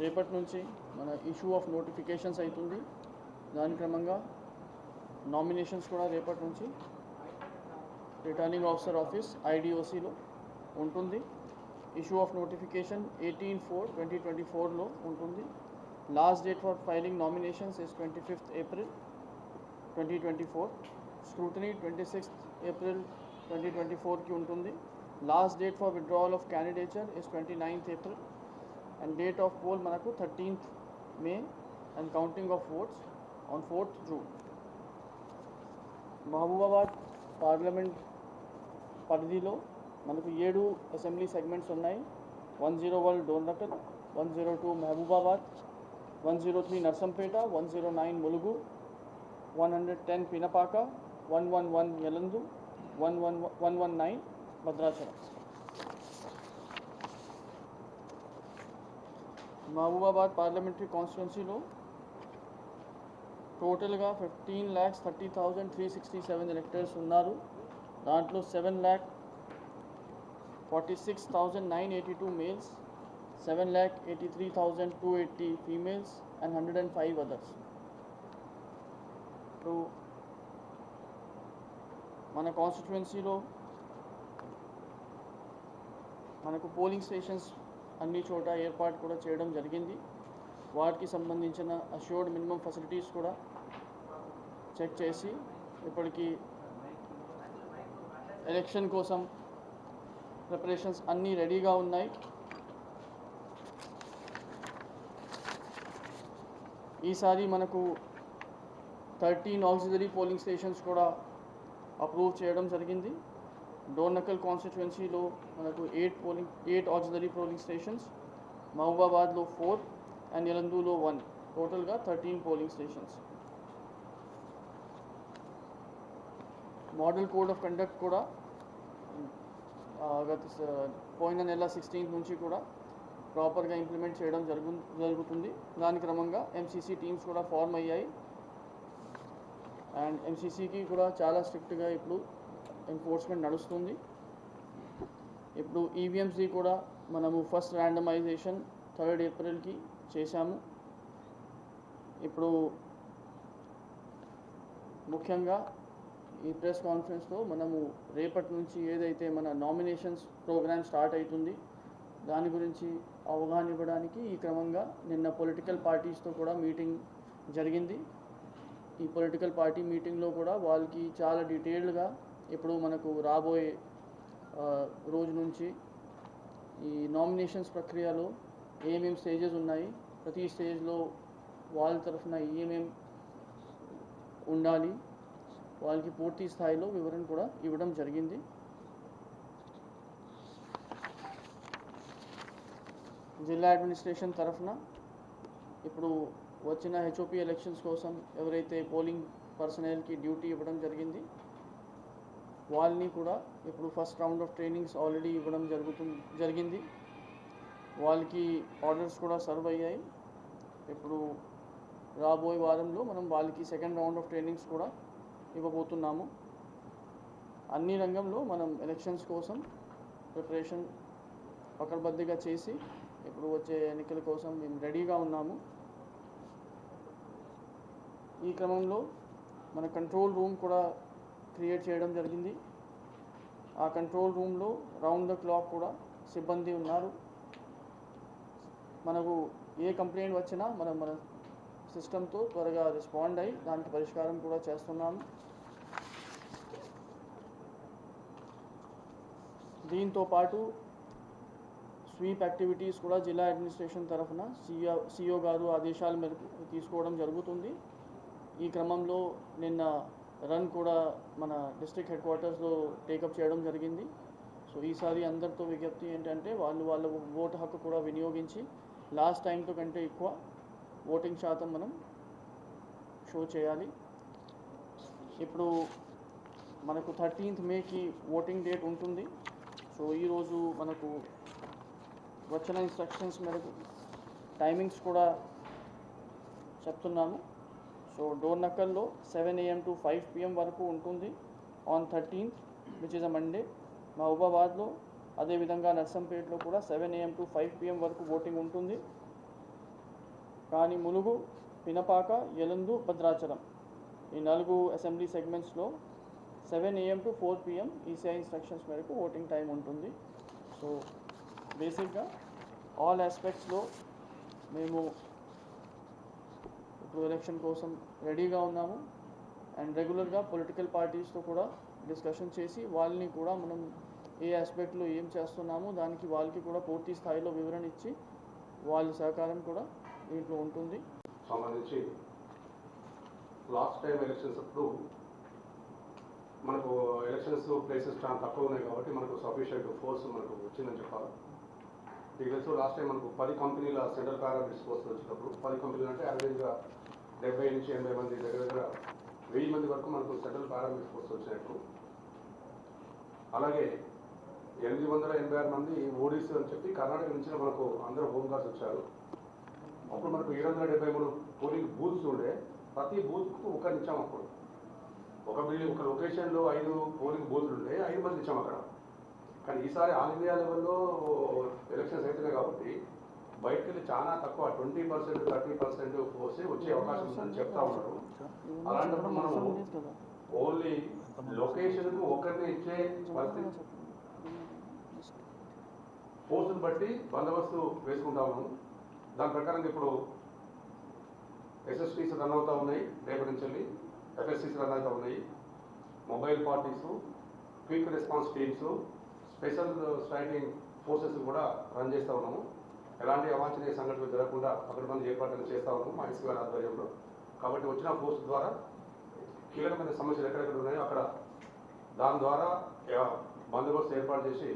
రేపటి నుంచి మన ఇష్యూ ఆఫ్ నోటిఫికేషన్స్ అవుతుంది దాని క్రమంగా నామినేషన్స్ కూడా రేపటి నుంచి రిటర్నింగ్ ఆఫీసర్ ఆఫీస్ ఐడిఓసిలో ఉంటుంది. Issue of notification eighteen four twenty twenty ఫోర్లో ఉంటుంది. Last date for filing nominations is twenty fifth April twenty twenty four scrutiny twenty sixth April twenty twenty ఫోర్కి ఉంటుంది. Last date for withdrawal of candidature is twenty ninth April and date of poll మనకు thirteenth May and counting of votes on fourth June Mahabubabad parliament పరిధిలో మనకు ఏడు assembly segments ఉన్నాయి. One zero one Dornakal one zero two Mahabubabad one zero three Narsampet one zero nine Mulugu one hundred ten Pinapaka one one one Yellandu one one one one nine Bhadrachalam. Mahabubabad parliamentary కాన్స్టిట్యున్సీలో టోటల్గా fifteen lakhs thirty thousand three sixty seven electors ఉన్నారు. దాంట్లో seven lakh forty six thousand nine eighty two males seven lakh eighty three two eighty females and hundred and five others ఇప్పుడు మన కాన్స్టిట్యుయెన్సీలో మనకు polling stations అన్ని చోట ఏర్పాటు కూడా చేయడం జరిగింది. వాటికి సంబంధించిన అష్యూర్డ్ మినిమం ఫెసిలిటీస్ కూడా చెక్ చేసి ఇప్పటికీ ఎలక్షన్ కోసం ప్రిపరేషన్స్ అన్నీ రెడీగా ఉన్నాయి. ఈసారి మనకు థర్టీన్ ఆక్సిలరీ పోలింగ్ స్టేషన్స్ కూడా అప్రూవ్ చేయడం జరిగింది. డోర్నకల్ కాన్స్టిట్యుయెన్సీలో మనకు eight polling eight auxiliary polling stations మహబూబాబాద్లో four and ఎలందూలో వన్. టోటల్గా thirteen polling stations. Model code of conduct కూడా గత పోయిన నెల సిక్స్టీన్త్ నుంచి కూడా ప్రాపర్గా ఇంప్లిమెంట్ చేయడం జరుగు జరుగుతుంది. దాని క్రమంగా ఎంసీసీ టీమ్స్ కూడా ఫార్మ్ అయ్యాయి. అండ్ ఎంసీసీకి కూడా చాలా స్ట్రిక్ట్గా ఇప్పుడు ఎన్ఫోర్స్మెంట్ నడుస్తుంది. ఇప్పుడు ఈవీఎంసీ కూడా మనము ఫస్ట్ ర్యాండమైజేషన్ థర్డ్ ఏప్రిల్కి చేశాము. ఇప్పుడు ముఖ్యంగా ఈ ప్రెస్ కాన్ఫరెన్స్లో మనము రేపటి నుంచి ఏదైతే మన నామినేషన్స్ ప్రోగ్రామ్ స్టార్ట్ అవుతుంది దాని గురించి అవగాహన ఇవ్వడానికి ఈ క్రమంగా నిన్న పొలిటికల్ పార్టీస్తో కూడా మీటింగ్ జరిగింది. ఈ పొలిటికల్ పార్టీ మీటింగ్లో కూడా వాళ్ళకి చాలా డీటెయిల్డ్గా ఇప్పుడు మనకు రాబోయే రోజు నుంచి ఈ నామినేషన్స్ ప్రక్రియలో ఏమేమి స్టేజెస్ ఉన్నాయి ప్రతి స్టేజ్లో వాళ్ళ తరఫున ఏమేం ఉండాలి వాళ్ళకి పూర్తి స్థాయిలో వివరణ కూడా ఇవ్వడం జరిగింది. జిల్లా అడ్మినిస్ట్రేషన్ తరఫున ఇప్పుడు వచ్చిన హెచ్ఓపి ఎలక్షన్స్ కోసం ఎవరైతే పోలింగ్ పర్సనల్కి డ్యూటీ ఇవ్వడం జరిగింది వాళ్ళని కూడా ఇప్పుడు first round of trainings already ఇవ్వడం జరుగుతుంది జరిగింది. వాళ్ళకి ఆర్డర్స్ కూడా సర్వ్ అయ్యాయి. ఇప్పుడు రాబోయే వారంలో మనం వాళ్ళకి సెకండ్ రౌండ్ ఆఫ్ ట్రైనింగ్స్ కూడా ఇవ్వబోతున్నాము. అన్ని రంగంలో మనం ఎలక్షన్స్ కోసం ప్రిపరేషన్ పకడ్బందీగా చేసి ఇప్పుడు వచ్చే ఎన్నికల కోసం మేము రెడీగా ఉన్నాము. ఈ క్రమంలో మన కంట్రోల్ రూమ్ కూడా క్రియేట్ చేయడం జరిగింది. ఆ కంట్రోల్ రూమ్లో రౌండ్ ద క్లాక్ కూడా సిబ్బంది ఉన్నారు. మనకు ఏ కంప్లైంట్ వచ్చినా మనం మన సిస్టంతో త్వరగా రెస్పాండ్ అయ్యి దానికి పరిష్కారం కూడా చేస్తున్నాము దీంతో పాటు స్వీప్ యాక్టివిటీస్ కూడా జిల్లా అడ్మినిస్ట్రేషన్ తరఫున సిఓ సిఓ గారు ఆదేశాల మేరకు తీసుకోవడం జరుగుతుంది. ఈ క్రమంలో నిన్న రన్ కూడా మన డిస్ట్రిక్ట్ హెడ్ క్వార్టర్స్లో టేకప్ చేయడం జరిగింది. సో ఈసారి అందరితో విజ్ఞప్తి ఏంటంటే వాళ్ళు వాళ్ళ ఓటు హక్కు కూడా వినియోగించి లాస్ట్ టైంతో కంటే ఎక్కువ ఓటింగ్ శాతం మనం షో చేయాలి. ఇప్పుడు మనకు థర్టీన్త్ మేకి ఓటింగ్ డేట్ ఉంటుంది. సో ఈరోజు మనకు వచ్చిన ఇన్స్ట్రక్షన్స్ మేరకు టైమింగ్స్ కూడా చెప్తున్నాము. సో డోర్ నక్కల్లో seven AM to five PM వరకు ఉంటుంది on thirteenth which is a Monday మహబూబాబాద్లో అదేవిధంగా నర్సంపేటలో కూడా seven AM to five PM వరకు ఓటింగ్ ఉంటుంది. కానీ ములుగు పినపాక ఎలందు భద్రాచలం. ఈ నాలుగు assembly సెగ్మెంట్స్లో seven AM to four PM ECI instructions మేరకు ఓటింగ్ టైం ఉంటుంది. సో బేసిక్గా ఆల్ ఆస్పెక్ట్స్లో మేము ఇప్పుడు ఎలక్షన్ కోసం రెడీగా ఉన్నాము. అండ్ రెగ్యులర్గా పొలిటికల్ పార్టీస్తో కూడా డిస్కషన్ చేసి వాళ్ళని కూడా మనం ఏ ఆస్పెక్ట్లో ఏం చేస్తున్నాము దానికి వాళ్ళకి కూడా పూర్తి స్థాయిలో వివరణ ఇచ్చి వాళ్ళ సహకారం కూడా దీంట్లో ఉంటుంది. సంబంధించి లాస్ట్ టైం ఎలక్షన్స్ అప్పుడు మనకు ఎలక్షన్స్ ప్లేసెస్ చాలా తక్కువ ఉన్నాయి కాబట్టి మనకు సఫిషియంట్ ఫోర్స్ మనకు వచ్చిందని చెప్పాలి. మీకు తెలుసు లాస్ట్ టైం మనకు పది కంపెనీల సెంట్రల్ పారామిలిటరీ ఫోర్స్ వచ్చినప్పుడు పది కంపెనీలు అంటే యావరేజ్గా డెబ్బై నుంచి ఎనభై మంది దగ్గర దగ్గర వెయ్యి మంది వరకు మనకు సెంట్రల్ పారామిలిటరీ ఫోర్స్ వచ్చినట్టు అలాగే ఎనిమిది వందల ఎనభై ఆరు మంది ఓడిసి అని చెప్పి కర్ణాటక నుంచి మనకు అందరూ హోంగార్డ్స్ వచ్చారు. అప్పుడు మనకు ఏడు వందల డెబ్బై మూడు పోలింగ్ బూత్స్ ఉండే ప్రతి బూత్కు ఒకరిని ఇచ్చాం అప్పుడు. ఒక బిల్డింగ్ ఒక లొకేషన్లో ఐదు పోలింగ్ బూత్లు ఉండే ఐదు మంది ఇచ్చాం అక్కడ. కానీ ఈసారి ఆల్ ఇండియా లెవెల్లో ఎలక్షన్స్ అవుతున్నాయి కాబట్టి బయటకు వెళ్ళి చాలా తక్కువ ట్వంటీ పర్సెంట్ థర్టీ పర్సెంట్ పోసి వచ్చే అవకాశం ఉందని చెప్తా ఉన్నారు. అలాంటప్పుడు మనము ఓన్లీ లొకేషన్కు ఒకరిని ఇచ్చే పరిస్థితి పోస్టును బట్టి బందోబస్తు వేసుకుంటా ఉన్నాము. దాని ప్రకారం ఇప్పుడు ఎస్ఎస్టీస్ రన్ అవుతూ ఉన్నాయి రేపటి నుంచి వెళ్ళి ఎఫ్ఎస్సీస్ రన్ అవుతూ ఉన్నాయి. Mobile parties quick response teams special striking forces కూడా రన్ చేస్తూ ఉన్నాము. ఎలాంటి అవాంఛనీయ సంఘటనలు జరగకుండా అక్కడ మంది ఏర్పాట్లు చేస్తూ ఉన్నాము మా ఎస్పీ గారి ఆధ్వర్యంలో. కాబట్టి వచ్చిన ఫోర్స్ ద్వారా కీలకమైన సమస్యలు ఎక్కడెక్కడ ఉన్నాయో అక్కడ దాని ద్వారా బందోబస్తు ఏర్పాటు చేసి